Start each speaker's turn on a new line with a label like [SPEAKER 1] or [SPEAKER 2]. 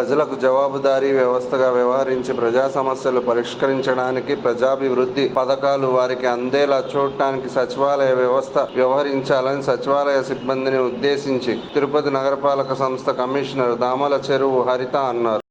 [SPEAKER 1] ప్రజలకు జవాబుదారీ వ్యవస్థగా వ్యవహరించి ప్రజా సమస్యలు పరిష్కరించడానికి ప్రజాభివృద్ధి పథకాలు వారికి అందేలా చూడటానికి సచివాలయ వ్యవస్థ వ్యవహరించాలని సచివాలయ సిబ్బందిని ఉద్దేశించి తిరుపతి నగరపాలక సంస్థ కమిషనర్ దామల చెరువు హరిత అన్నారు.